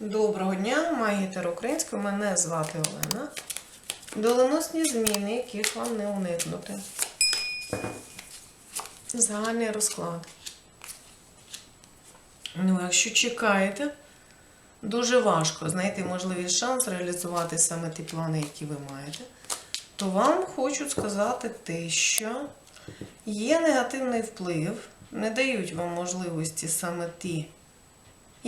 Доброго дня, магітер українською. Мене звати Олена. Доленосні зміни, яких вам не уникнути. Загальний розклад. Ну, якщо чекаєте, дуже важко знайти можливий шанс реалізувати саме ті плани, які ви маєте, то вам хочу сказати те, що є негативний вплив, не дають вам можливості саме ті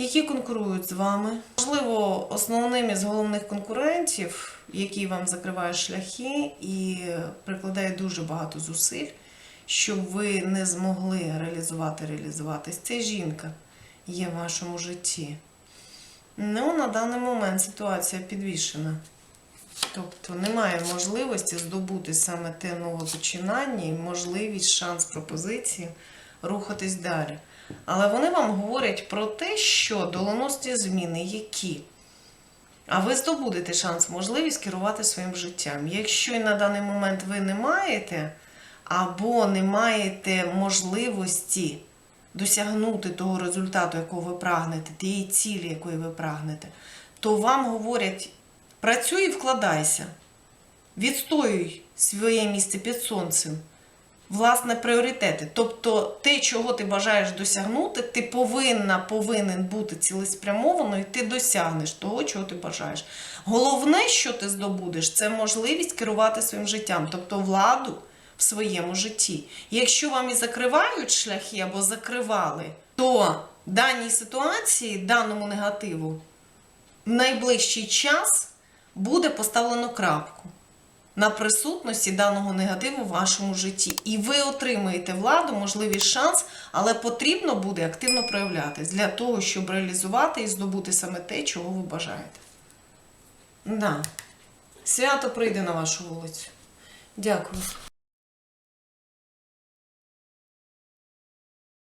які конкурують з вами. Можливо, основним із головних конкурентів, який вам закриває шляхи і прикладає дуже багато зусиль, щоб ви не змогли реалізувати, реалізуватись. Це жінка є в вашому житті. Ну, на даний момент ситуація підвішена. Тобто немає можливості здобути саме те нове починання і можливість, шанс пропозиції рухатись далі. Але вони вам говорять про те, що доленосні зміни які. А ви здобудете шанс, можливість керувати своїм життям. Якщо і на даний момент ви не маєте, або не маєте можливості досягнути того результату, якого ви прагнете, тієї цілі, якої ви прагнете, то вам говорять: працюй і вкладайся, відстоюй своє місце під сонцем власне пріоритети. Тобто те, чого ти бажаєш досягнути, ти повинна повинен бути цілеспрямовано, і ти досягнеш того, чого ти бажаєш. Головне, що ти здобудеш, це можливість керувати своїм життям, тобто владу в своєму житті. Якщо вам і закривають шляхи або закривали, то даній ситуації, даному негативу, в найближчий час буде поставлено крапку на присутності даного негативу в вашому житті. І ви отримаєте владу, можливість шанс, але потрібно буде активно проявлятись для того, щоб реалізувати і здобути саме те, чого ви бажаєте. Да. Свято прийде на вашу вулицю. Дякую.